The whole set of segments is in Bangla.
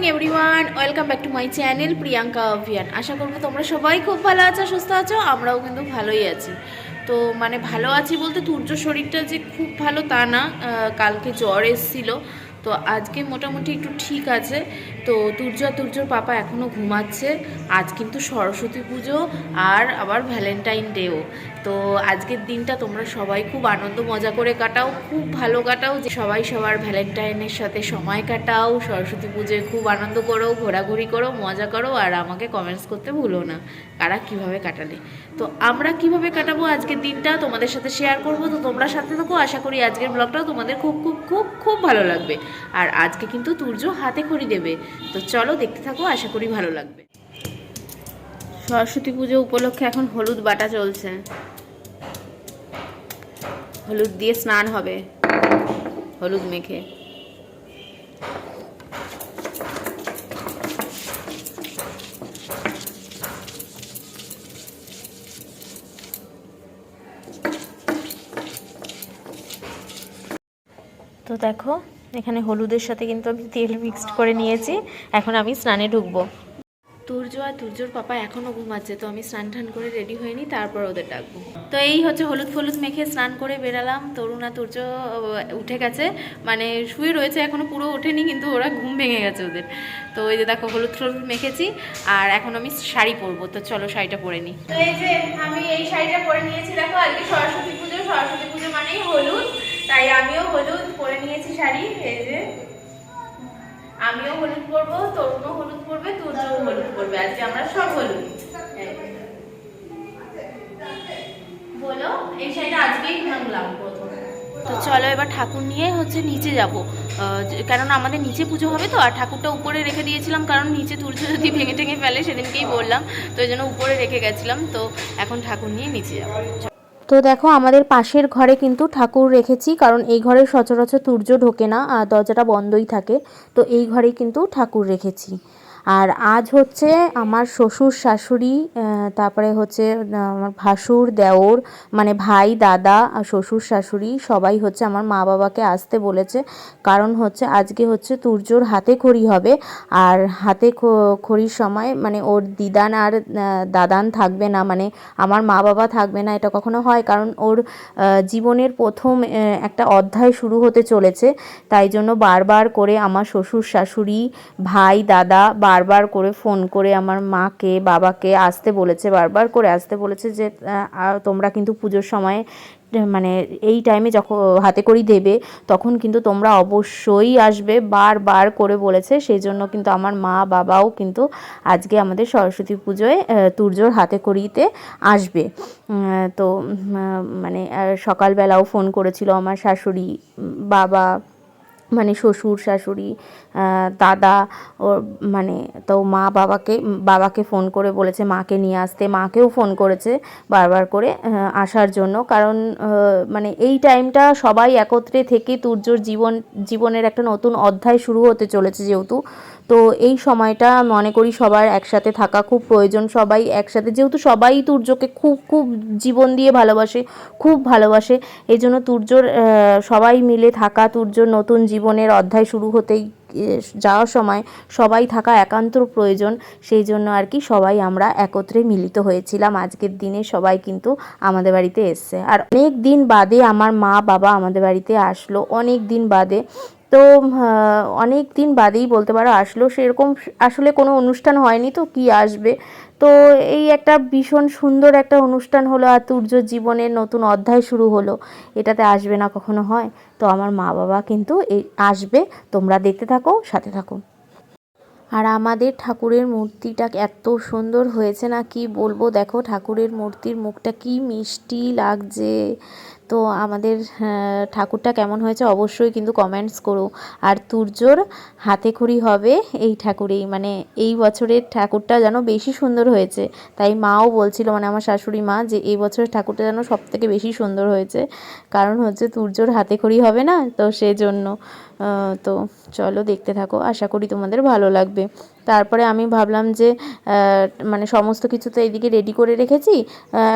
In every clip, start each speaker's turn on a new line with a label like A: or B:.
A: Morning everyone welcome back to my channel Priyanka অভিয়ান আশা করব তোমরা সবাই খুব ভালো আছো, সুস্থ আছো, আমরাও কিন্তু ভালোই আছি। তো মানে ভালো আছি বলতে তুর্য শরীরটা যে খুব ভালো তা না কালকে জ্বর এসেছিল। তো আজকে মোটামুটি একটু ঠিক আছে। তো তুর্য তুর্যর পাপা এখনও ঘুমাচ্ছে। আজ কিন্তু সরস্বতী পুজো আর আবার ভ্যালেন্টাইন ডেও। তো আজকের দিনটা তোমরা সবাই খুব আনন্দ, মজা করে কাটাও, খুব ভালো কাটাও। যে সবাই সবার ভ্যালেন্টাইনের সাথে সময় কাটাও, সরস্বতী পুজোয় খুব আনন্দ করো, ঘোরাঘুরি করো, মজা করো আর আমাকে কমেন্টস করতে ভুলো না, কারা কীভাবে কাটালে। তো আমরা কীভাবে কাটাবো আজকের দিনটা তোমাদের সাথে শেয়ার করব। তো তোমরা সাথে থাকো, আশা করি আজকের ব্লগটাও তোমাদের খুব খুব খুব খুব ভালো লাগবে। আর আজকে কিন্তু তুর্য হাতে খড়ি দেবে। তো চলো দেখতে থাকো, আশা করি ভালো লাগবে। সরস্বতী পুজো উপলক্ষে এখন হলুদ বাটা চলছে। হলুদ দিয়ে স্নান হবে, হলুদ মেখে। তো দেখো এখানে হলুদের সাথে কিন্তু আমি তেল মিক্সড করে নিয়েছি। এখন আমি স্নানে ঢুকবো। তুর্য আর তুর্যর পাপা এখনও ঘুমাচ্ছে তো আমি স্নান টান করে রেডি হয়ে নিই তারপর ওদের ডাকবো। তো এই হচ্ছে হলুদ ফলুদ মেখে স্নান করে বেরালাম। তরুণ আর তুর্য উঠে গেছে। মানে শুয়ে রয়েছে এখনও পুরো ওঠেনি কিন্তু ওরা ঘুম ভেঙে গেছে ওদের। তো ওই যে দেখো হলুদ ফলুদ মেখেছি আর এখন আমি শাড়ি পরবো। তো চলো শাড়িটা পরে নিই তো এই যে আমি এই শাড়িটা পরে নিয়েছি দেখো আজকে সরস্বতী পুজো। সরস্বতী পুজো মানেই হলুদ। তাই আমিও হলুদ পরে নিয়েছি শাড়ি, এই যে। আমিও হলুদ পরবো, তরুণও হলুদ পরবে তুর্যও হলুদ পরবে। আজকে আমরা সব হলুদ। বলো, এই শাড়িটা আজকেই ভাঙলাম তো চলো এবার ঠাকুর নিয়ে হচ্ছে নিচে যাব। কেননা আমাদের নিচে পুজো হবে তো, আর ঠাকুরটা উপরে রেখে দিয়েছিলাম, কারণ নিচে তুলছে যদি ভেঙে টেঙে ফেলে, সেদিনকেই বললাম। তো এই উপরে রেখে গেছিলাম, তো এখন ঠাকুর নিয়ে নিচে যাব। তো দেখো, আমাদের পাশের ঘরে কিন্তু ঠাকুর রেখেছি, কারণ এই ঘরে সচরাচর তুর্য ঢোকে না, আর দরজাটা বন্ধই থাকে। তো এই ঘরেই কিন্তু ঠাকুর রেখেছি। আর আজ হচ্ছে আমার শ্বশুর, শাশুড়ি তারপরে হচ্ছে আমার ভাসুর, দেওর মানে ভাই, দাদা, আর শ্বশুর, শাশুড়ি সবাই হচ্ছে আমার মা বাবাকে আসতে বলেছে। কারণ হচ্ছে আজকে হচ্ছে তুর্যর হাতে খড়ি হবে। আর হাতে খড়ির সময় মানে ওর দিদান আর দাদান থাকবে না। মানে আমার মা বাবা থাকবে না, এটা কখনো হয়। কারণ ওর জীবনের প্রথম একটা অধ্যায় শুরু হতে চলেছে। তাই জন্য বারবার করে আমার শ্বশুর, শাশুড়ি, ভাই, দাদা বারবার করে ফোন করে আমার মাকে, বাবাকে আসতে বলেছে, বারবার করে আসতে বলেছে যে তোমরা কিন্তু পুজোর সময় মানে এই টাইমে যখন হাতে করি দেবে, তখন কিন্তু তোমরা অবশ্যই আসবে, বারবার করে বলেছে। সেই জন্য কিন্তু আমার মা, বাবাও কিন্তু আজকে আমাদের সরস্বতী পুজোয় তুর্যর হাতে করিতে আসবে। তো মানে সকালবেলাও ফোন করেছিল আমার শাশুড়ি বাবা মানে শ্বশুর, শাশুড়ি দাদা, ওর মানে তো মা বাবাকে বাবাকে ফোন করে বলেছে, মাকে নিয়ে আসতে। মাকেও ফোন করেছে বারবার করে আসার জন্য। কারণ মানে এই টাইমটা সবাই একত্রে থেকে তুর্যর জীবন, জীবনের একটা নতুন অধ্যায় শুরু হতে চলেছে যেহেতু। তো এই সময়টা মনে করি সবার একসাথে থাকা খুব প্রয়োজন। সবাই একসাথে, যেহেতু সবাই তুর্যকে খুব খুব জীবন দিয়ে ভালোবাসে, খুব ভালোবাসে এই জন্য তুর্যর সবাই মিলে থাকা তুর্যর নতুন জীবনের অধ্যায় শুরু হতেই যাওয়ার সময় সবাই থাকা একান্ত প্রয়োজন, সেই জন্য আর কি সবাই আমরা একত্রে মিলিত হয়েছিলাম। আজকের দিনে সবাই কিন্তু আমাদের বাড়িতে এসছে। আর অনেক দিন বাদে আমার মা বাবা আমাদের বাড়িতে আসলো। অনেক দিন বাদে তো অনেক দিন বাদেই বলতে পারো আসলো। সেরকম আসলে কোনো অনুষ্ঠান হয়নি তো, কি আসবে? তো এই একটা ভীষণ সুন্দর একটা অনুষ্ঠান হলো আর জীবনের নতুন অধ্যায় শুরু হলো। এটাতে আসবে না কখনো হয়। তো আমার মা বাবা কিন্তু এই আসবে। তোমরা দেখতে থাকো, সাথে থাকো। আর আমাদের ঠাকুরের মূর্তিটা এত সুন্দর হয়েছে না কি বলব? দেখো ঠাকুরের মূর্তির মুখটা কি মিষ্টি লাগছে। তো আমাদের ঠাকুরটা কেমন হয়েছে অবশ্যই কিন্তু কমেন্টস করো। আর তুর্যর হাতে খড়ি হবে এই ঠাকুরেই মানে এই বছরের ঠাকুরটা যেন বেশি সুন্দর হয়েছে। তাই মাও বলছিল মানে আমার শাশুড়ি মা, যে এই বছরের ঠাকুরটা যেন সব থেকে বেশি সুন্দর হয়েছে। কারণ হচ্ছে তুর্যর হাতে খড়ি হবে না, তো সেজন্য। তো চলো দেখতে থাকো। আশা করি তোমাদের ভালো লাগবে। তারপরে আমি ভাবলাম যে মানে সমস্ত কিছু তো এইদিকে রেডি করে রেখেছি।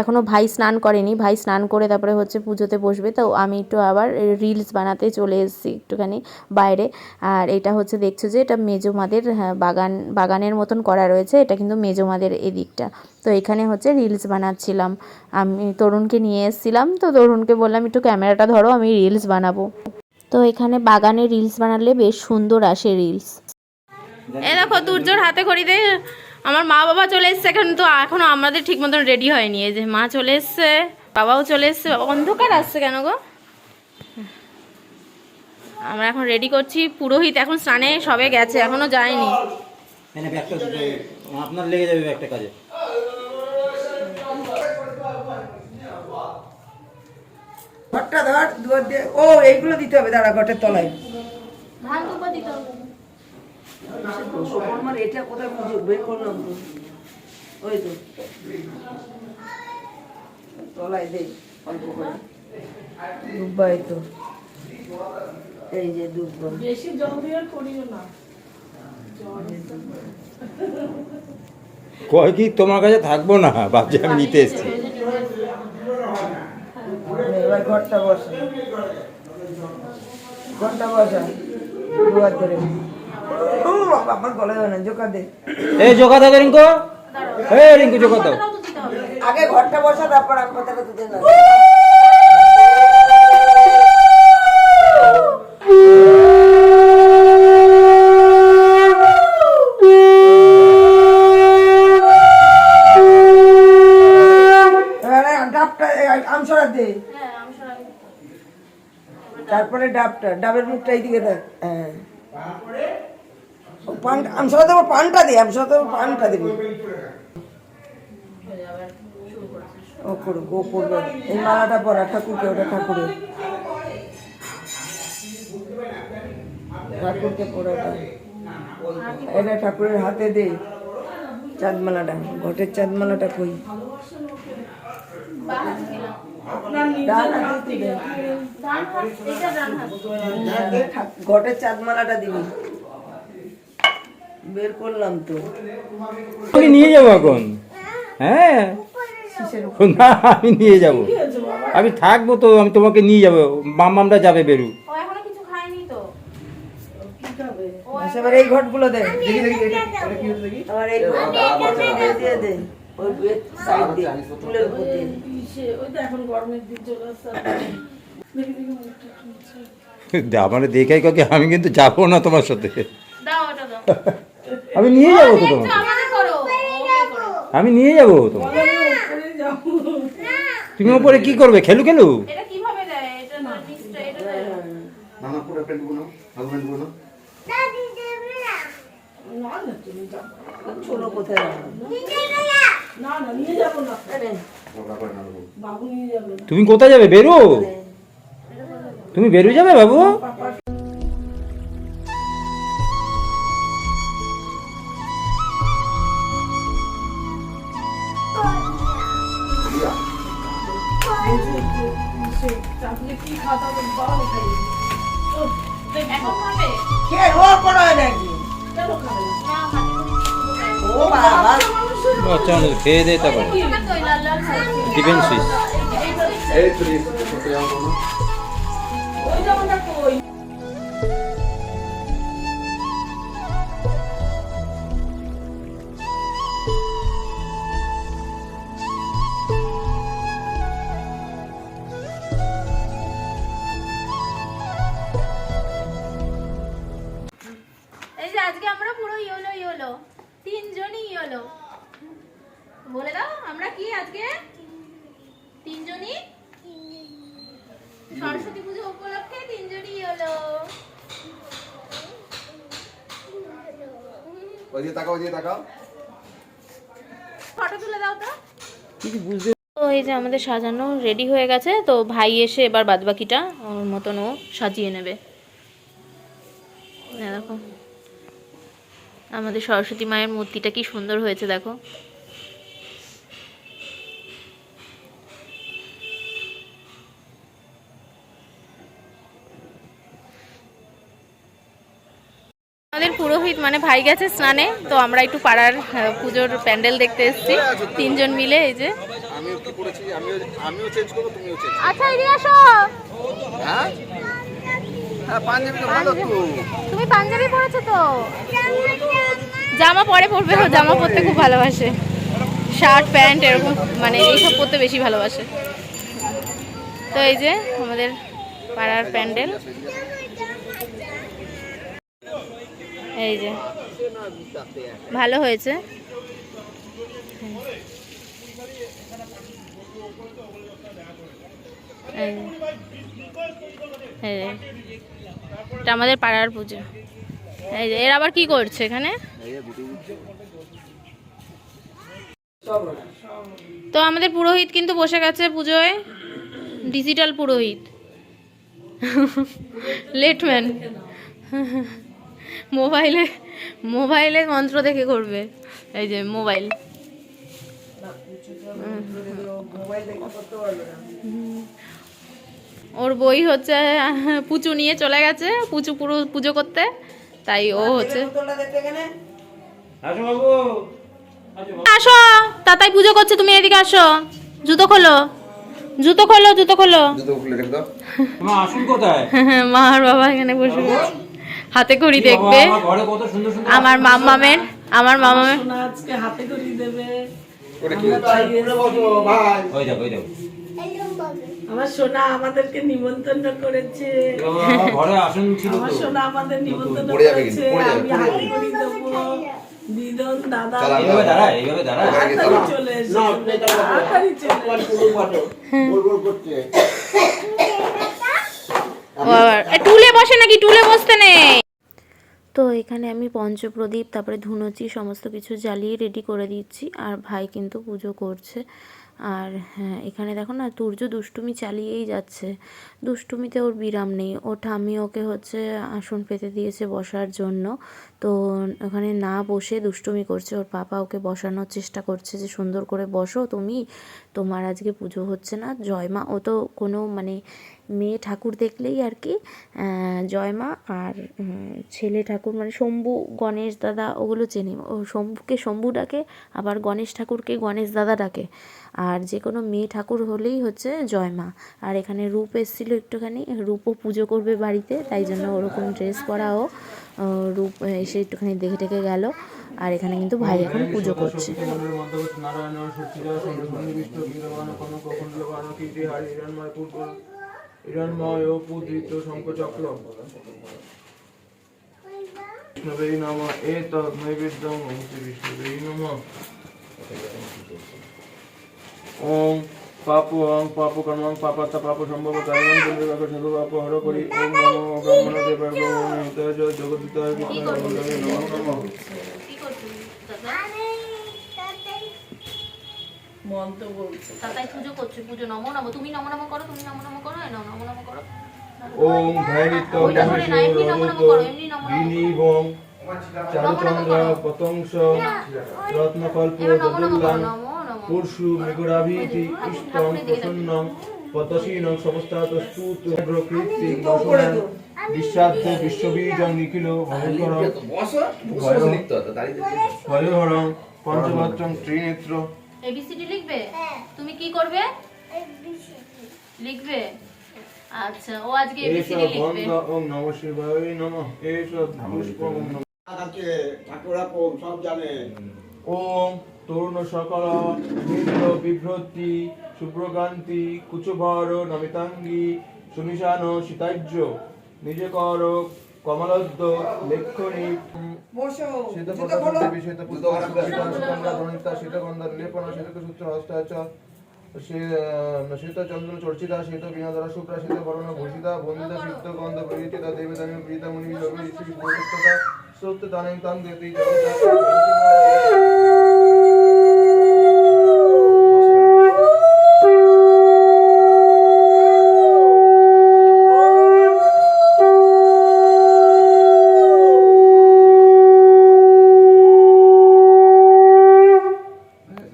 A: এখনও ভাই স্নান করেনি। ভাই স্নান করে তারপরে হচ্ছে পুজোতে বসবে। তো আমি একটু আবার রিলস বানাতে চলে এসেছি একটুখানি বাইরে। আর এটা হচ্ছে দেখছ যে এটা মেজোমাদের হ্যাঁ, বাগান বাগানের মতন করা রয়েছে। এটা কিন্তু মেজোমাদের এদিকটা। তো এখানে হচ্ছে রিলস বানাচ্ছিলাম। আমি তরুণকে নিয়ে এসেছিলাম। তো তরুণকে বললাম একটু ক্যামেরাটা ধরো আমি রিলস বানাবো। তো এখানে বাগানে রিলস বানালে বেশ সুন্দর আসে রিলস এ দেখো দুর্যোর হাতে খড়িতে আমার মা বাবা চলে এসছে এখন তো এখনও আমাদের ঠিক মতন রেডি হয়নি। এই যে মা চলে এসছে বাবাও চলে এসছে অন্ধকার আসছে কেন গো? আমরা এখন রেডি করছি পুরোহিত এখন স্নানে সবে গেছে এখনও যায়নি।
B: এনে ব্যাগটা দিতে আপনার লেগে যাবে ব্যাগটা কাজে।
C: ঘরটা ধর দুয়ার দিয়ে ও এইগুলো দিতে হবে দাঁড়া ঘটের তলায়। আমার এটা কোথায় পুজো? বের করলাম তো। ওই তো। তলায় দে অল্প করে। তো। এই যে দুব্বা।
B: কয় কি তোমার কাছে থাকব না? ভাবছি আমি নিতে এসেছি।
C: এবার ঘরটা বসা ঘরটা বসা দুয়ার ধরে। ও বাবা আমার হয় না জোকা দে।
B: এই জোকা দাও রিঙ্কু। এই রিঙ্কু জোকা দাও।
C: আগে ঘরটা বসা তারপর কথাটা না এবারে ডাবটা এই তারপরে ডাবটা ডাবের মুখটা এইদিকে দেখ হ্যাঁ। পান আমসরা দেবো পানটা দে আমসরা দেবো পানটা দেবো ও করুক ও করবে এই মালাটা পরা ঠাকুরকে ওটা ঠাকুরের। ঠাকুরকে পরাটা এটা ঠাকুরের হাতে দে চাঁদমালাটা ঘটের চাঁদমালাটা কই? দে। হ্যাঁ, ঘটের চাঁদমালাটা দিবি। বের করলাম তো।
B: আমি নিয়ে যাব এখন। হ্যাঁ। না আমি নিয়ে যাব। আমি থাকব তো আমি তোমাকে নিয়ে যাব। মামামরা যাবে বেরু।
A: ও এখনও কিছু খায়নি তো।
C: আচ্ছা, এবার এই ঘটগুলো দে। আবার এই ঘট দিয়ে দে। ওই বেড সাইড দিয়ে তুলের উপর দিয়ে
B: আমার দেখাই কাকে আমি কিন্তু যাব না তোমার সাথে।
A: দাও ওটা দাও।
B: আমি নিয়ে যাব তো তোমাকে। আমি নিয়ে যাব তোমাকে। তুমি ওপরে কি করবে? খেলু খেলু?
A: এটা কীভাবে না
C: কোথায় রাখব? আরে,
D: ঝগড়া করে না।
B: তুমি কোথায় যাবে? বেরু। তুমি বেরু যাবে বাবু?
A: এখন খাবে?
C: কে করা হয় নাকি? ও বাবা
B: আচ্ছা আমাদের খেয়ে দে তারপরে
A: তো এই লাল লাল খাইছি
B: ডিফেন্স সুইচ?
D: এই
A: তিনজনই বলে দাও আমরা কি আজকে? তিনজনই? সরস্বতী পুজো উপলক্ষে তিনজনই ইয়োলো
D: ওইদিকে তাকাও ওইদিকে তাকাও।
A: ফটো তুলে দাও তো।
B: কিছু বুঝতে
A: তো এই যে আমাদের সাজানো রেডি হয়ে গেছে তো ভাই এসে এবার বাদবাকিটা ওর মতন ও সাজিয়ে নেবে। দেখো। আমাদের সরস্বতী মায়ের মূর্তিটা কি সুন্দর হয়েছে দেখো। আমাদের পুরোহিত মানে ভাই গেছে স্নানে তো আমরা একটু পাড়ার পুজোর প্যান্ডেল দেখতে এসেছি। তিনজন মিলে এই যে। আচ্ছা এদিকে আসো।
D: হ্যাঁ? হ্যাঁ
A: তুমি পাঞ্জাবি পরেছো তো। জামা পরে পরবে জামা পরতে খুব ভালোবাসে। শার্ট প্যান্ট এরকম মানে এইসব পরতে বেশি ভালোবাসে। তো এই যে আমাদের পাড়ার প্যান্ডেল। এই যে। ভালো হয়েছে। এটা আমাদের পাড়ার পুজো। এই যে এর আবার কি করছে এখানে? তো আমাদের পুরোহিত কিন্তু বসে গেছে পুজোয়। ডিজিটাল পুরোহিত। লেটম্যান মোবাইলে মোবাইলে মন্ত্র দেখে করবে। এই যে মোবাইল ওর বই হচ্ছে, পুচু নিয়ে চলে গেছে, পুচু পুরো পুজো করতে। তাই ও হচ্ছে
B: আসো বাবু। আসো
A: তাতাই পুজো করছে তুমি এদিকে আসো। জুতো খোলো। জুতো খোলো জুতো খোলো।
D: জুতো খুলে রেখে দাও।
B: তোমার আসুন কোথায়?
A: মা আর বাবা এখানে বসে হাতে করি দেখবে।
B: আমার ঘরে কত সুন্দর সুন্দর
A: আমার মামামের
E: আজকে হাতে করি দেবে। আমার সোনা আমাদেরকে নিমন্ত্রণ করেছে।
B: আমার
E: সোনা আমাদের নিমন্ত্রণ
D: পড়ে যাবে কিন্তু,
E: করেছে। আমি হাতে
D: যাবে।
E: দেবো। দিদন দাদা
B: এইভাবে দাঁড়া এইভাবে দাঁড়া
E: চলে এসো তাড়াতাড়ি চলে এসো
A: ও আবার এ, টুলে বসে নাকি? টুলে বসতে নেই। তো এখানে আমি পঞ্চপ্রদীপ তারপরে ধুনুচি সমস্ত কিছু জ্বালিয়ে রেডি করে দিচ্ছি। আর ভাই কিন্তু পুজো করছে। আর হ্যাঁ এখানে দেখো না তুর্য দুষ্টুমি চালিয়েই যাচ্ছে। দুষ্টুমিতে ওর বিরাম নেই। ও ঠাম্মি ওকে হচ্ছে আসন পেতে দিয়েছে বসার জন্য। তো ওখানে না বসে দুষ্টুমি করছে। ওর পাপা ওকে বসানোর চেষ্টা করছে যে, সুন্দর করে বসো তুমি। তোমার আজকে পুজো হচ্ছে না। জয়মা ও তো কোনো মানে মেয়ে ঠাকুর দেখলেই আর কি জয়মা আর ছেলে ঠাকুর মানে শম্ভু, গণেশ দাদা ওগুলো চেনে। ও শম্ভুকে, শম্ভু ডাকে, আবার গণেশ ঠাকুরকে গণেশ দাদা ডাকে। আর যে কোনো মেয়ে ঠাকুর হলেই হচ্ছে জয়মা আর এখানে রূপ এসেছিল একটুখানি, রূপও পুজো করবে বাড়িতে, তাই জন্য ওরকম ড্রেস পরাও রূপ এসে একটুখানি দেখে টেকে গেল। আর এখানে কিন্তু ভাই এখন পুজো করছে।
F: নারায়ণ সচিদা সন্নিবিষ্ট বীরবান কনক কুণ্ডলবান কীর্তি হারি হিরণময় পূর্ব হিরণময় ও পূজিত শঙ্খচক্র বিষ্ণুবে নম এতৎ নৈবেদ্যং ওম শ্রী নম ওম পাপ অং পাপ কর্মং পাপাত্তা পাপ সম্ভব কারণ বলবে কাকে সাধু পাপ হর করি। ওম নমো ব্রহ্মণ দেবায় ব্রহ্মণ হিতায় জগদিতায়
E: মন্ত্র বলছে।
A: তাতাই পুজো করছে পুজো নমো নমো। তুমি নমো নমো করো তুমি নমো নমো করো নমো নমো করো।
F: ওম ধৈর্য
A: ওইটা করে না, এমনি নমো নমো করো, এমনি নমো নমো।
F: বিনিবং চারুচন্দ্র পতংস রত্নকল্প পুরশু মৃগুরাভীতি ইষ্টং প্রসন্নং পতসীনং সমস্তাতস্তু কীর্তি বসনাং বিশ্বাদ্য বিশ্ববীজং নিখিল ভয়ঙ্করং। ভয়হরং পঞ্চভদ্রং ত্রিনেত্র।
A: এবিসিডি লিখবে? তুমি কি করবে? লিখবে? আচ্ছা ও আজকে এবিসিডি লিখবে।
F: ওম নম শিবায় নমঃ। এস পুষ্প ওম নমঃ।
G: আছে ঠাকুর সব জানে।
F: ওম তরুণ সকল নিত্য বিভ্রতি শুভ্রকান্তি কুচভর নমিতাঙ্গী সুনিশান সীতাজ্য নিজে কর কমলদ্দ লেখনী
C: বসো
F: শ্বেত
C: জুতো খোলো
F: দেবী শ্বেত পুত্র শ্বেতগন্ধা ধনিতা শ্বেত সূত্র হস্তাচ শ্বেত চন্দ্র চর্চিতা শ্বেত বিনোদরা শুক্রা শ্বেত বরণ ভূষিতা বন্দিতা শ্বেত গন্ধ প্রীতিতা দেবদানী প্রীতা মুনি যোগী ঋষি ভূষিতা সুপ্ত দানেং তাং দেতি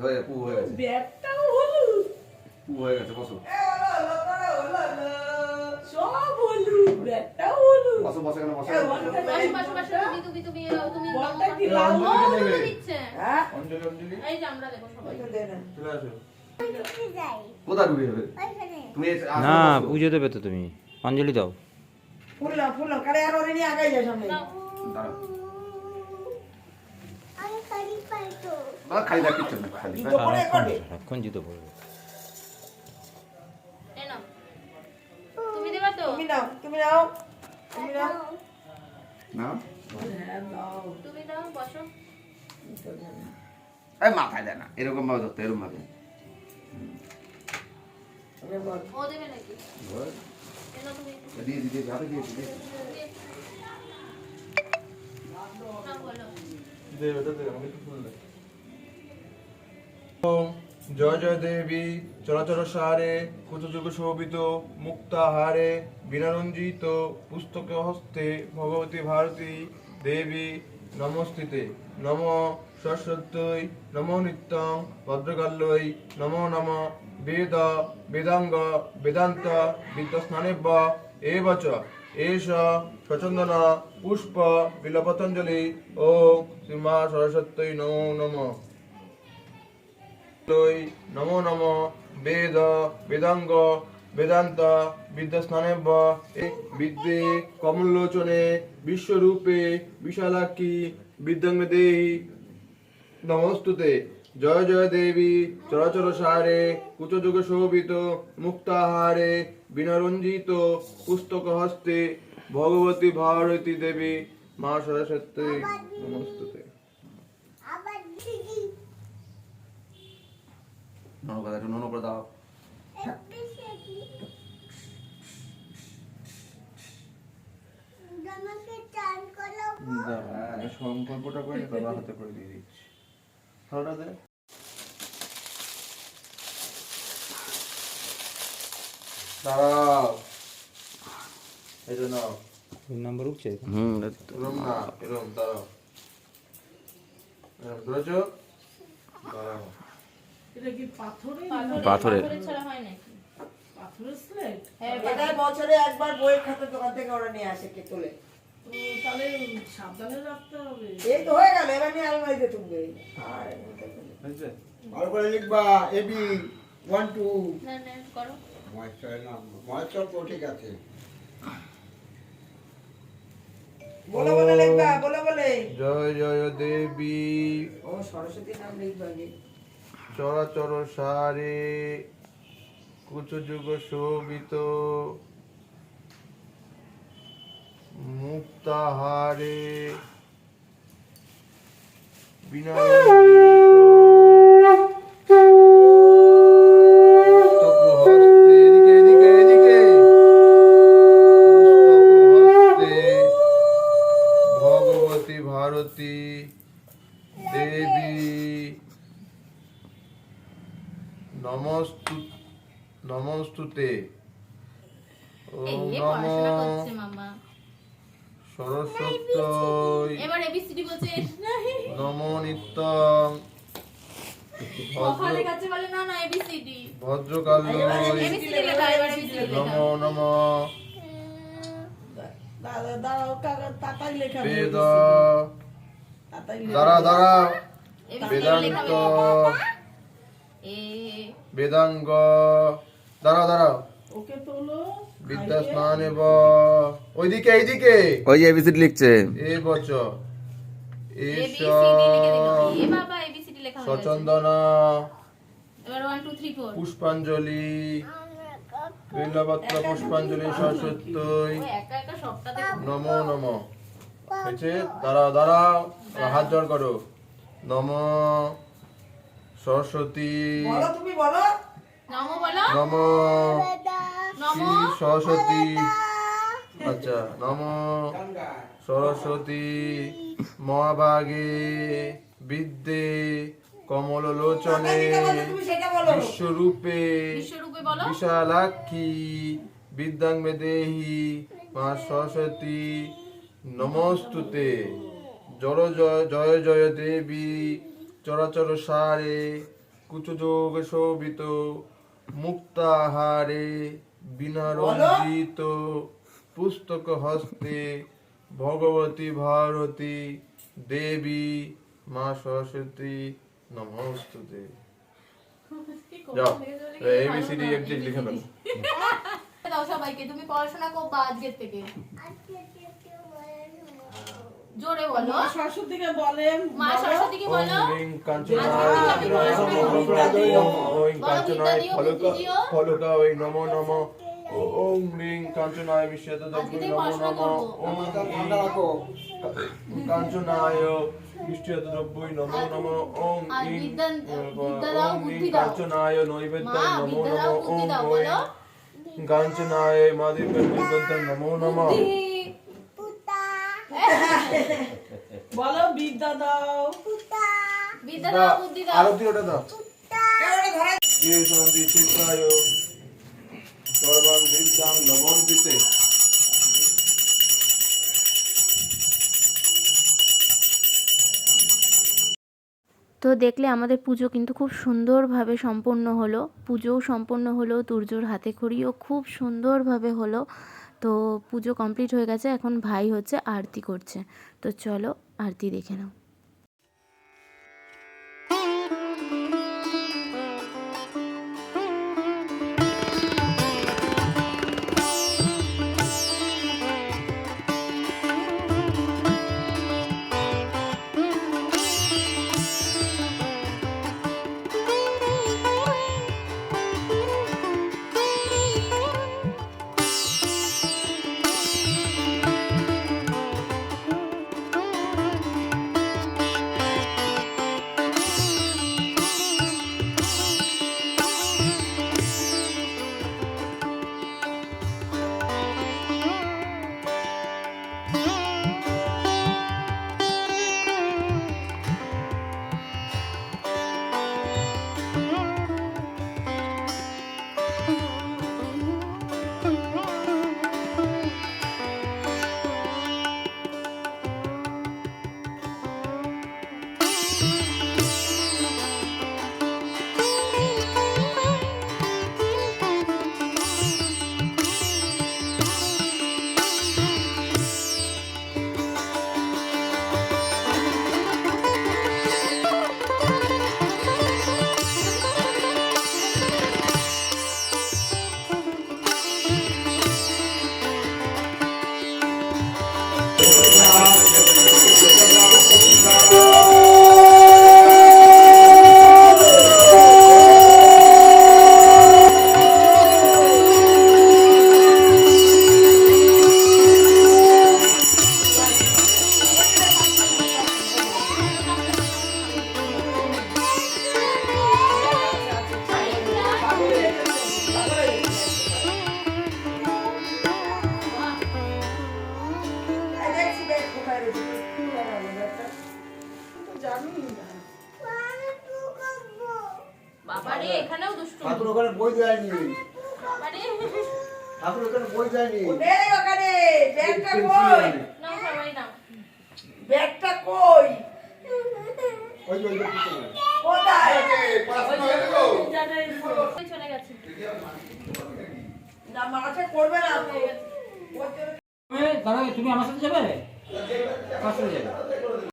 D: হয়ে পু হয়ে গেছে
E: ব্যাগটাও হলুদ
D: পু হয়ে গেছে বসো
E: সব হলুদ ব্যাগটাও হলুদ
D: বসো বসো এখানে বসো
C: এই,
A: বসো, বসো, বসো, তুমি, তুমি, তুমি, তুমি
E: বলটা কি
A: ও,
E: লাল
A: ও,
F: হয়ে
A: দুটো
F: যাবে?
A: দিচ্ছে।
C: হ্যাঁ
F: অঞ্জলি অঞ্জলি
A: এই যে আমরা দেখো সবাই।
C: ওইটা দে না।
F: চলে আসো
D: কোথায় ঢুকে যাবে তুমি এই আসো,
B: না
D: বসো।
B: পুজো দেবে তো তুমি। অঞ্জলি দাও।
C: জুতো
A: নাও। তুমি
C: তুমি নাও তুমি নাও তুমি নাও।
E: হ্যাঁ দাও
A: তুমি দাও বসো
D: মাথায় দেয় না এরকম ভাবে ধরতে এরকম ভাবে।
F: জয় জয় দেবী চরাচর সারে কুচযুগ শোভিত মুক্তাহারে, বিনারঞ্জিত পুস্তক হস্তে ভগবতী ভারতী দেবী, নমস্তিতে। নম সরস্বত্যই নম নিত্যং ভদ্রকাল্যই নম নম বেদ বেদাঙ্গ বেদান্ত বিদ্যস্নানেব্য এব চ এষ সচন্দন পুষ্প বিলপতঞ্জলি ও শ্রীমা সরস্বত্যই নমো নমঃ নমো নম বেদ বেদাঙ্গ বেদান্ত বিদ্যা স্নানে বিদ্যে কমলোচনে বিশ্বরূপে বিশালাক্ষী বিদ্যাঙ্গ দেহি নমস্তুতে জয় জয় দেবী চরাচর সারে কুচযুগ শোভিত মুক্তাহারে বিনরঞ্জিত পুস্তক হস্তে ভগবতী ভারতী দেবী মা সরস্বতী নমস্তুতে।
D: ননো কথা একটু ননো করে। দাও
F: সংকল্পটা করে বাবা হাতে করে দিয়ে দিচ্ছি। থালাটা দে। দাঁড়াও। এই যে নাও।
B: নাম্বার উঠছে
D: হুম
F: এরম না এরম দাঁড়াও। এরম ধরেছো? দাঁড়াও।
E: এটা কি পাথরে?
A: পাথরে।
D: পাথরের।
A: পাথরের ছাড়া হয় নাকি?
E: পাথরের স্লেট
A: হ্যাঁ
C: এটা বছরে একবার বইয়ের খাতা দোকান থেকে ওরা নিয়ে আসে কে তোলে
E: তাহলে সাবধানে রাখতে হবে।
C: এই তো হয়ে গেল এবার নিয়ে আলমারিতে তুলবে।
G: ভালো করে লিখবা এবি ওয়ান টু
A: না না করো।
G: মহেশ্বরের নাম। মহেশ্বর তো ঠিক আছে।
C: বলে বলে লিখবা বলে বলে।
F: জয় জয় দেবী।
C: ও সরস্বতীর নাম লিখবা
F: চরাচর সারে কুচযুগ শোভিত। মুক্তাহারে বিনা ভারতী দেবী নমস্তু নমস্তুতে
A: এ
F: নম সরস্বতী।
A: এবার এবিসিডি বলছে
F: নম নিত্যং
A: ওখানে কাছে
F: বেদ দাঁড়া দাঁড়া বেদান্ত বেদাঙ্গ দাঁড়াও দাঁড়াও
E: ওকে তোলো
F: বিদ্যা স্নানে ব ওইদিকে এইদিকে।
D: ওই যে এবিসিডি লিখছে।
F: এই বচ
A: এ বাবা এবিসিডি লেখা হয়ে
F: সচন্দনা
A: এবার 1 2 3 4
F: পুষ্পাঞ্জলি। বিল্লপত্র পুষ্পাঞ্জলি সরস্বতী। নম নম। হয়েছে? দাঁড়াও দাঁড়াও। হাত জোড় করো। নম সরস্বতী।
C: বলো
A: নমো
F: নম
A: নমো।
F: শ্রী সরস্বতী। আচ্ছা নম। সরস্বতী। মহাভাগে বিদ্যে কমল লোচনে বিশ্বরূপে বিশালাক্ষী বিদ্যাঙ্গে দেহি মা সরস্বতী। নমস্তুতে। জয় জয় জয় দেবী চরাচর সারে কুচযোগ শোভিত মুক্তাহারে। বিনা রঞ্জিত পুস্তক হস্তে ভগবতী ভারতী দেবী মা সরস্বতী নমস্তুতে। যাও এবিসিডি এফজি লিখে ফেলো।
A: দাও সবাইকে তুমি পড়াশোনা করবা আজকের থেকে জোরে বলো।
E: মা সরস্বতীকে বলেন
A: মা সরস্বতীকে বলো।
F: ফলকা ওই নমো নমো। ওম রিং কাঞ্চনায় বিশ্বত নমো নমো। ওম কাঞ্চনায় বিশ্বত দ্রব্যই নমো নমো। ওম রিং। কাঞ্চনায় নৈবেদ্য নমো নমো। ওম কাঞ্চনায় নমো নমো।
E: বলো বিদ্যা দাও।
A: বিদ্যা। দাও বুদ্ধি দাও।
F: আরতি ওটা দাও। শান্তি সর্বাং বিদ্যাং নমন্তিতে
A: তো দেখলে আমাদের পুজো কিন্তু খুব সুন্দরভাবে সম্পন্ন হলো। পুজোও সম্পন্ন হলো দুর্যোর হাতে খড়িও খুব সুন্দরভাবে হলো। তো পুজো কমপ্লিট হয়ে গেছে, এখন ভাই হচ্ছে আরতি করছে। তো চলো আরতি দেখে নাও।
G: ঠাকুর ওখানে বই দেয়নি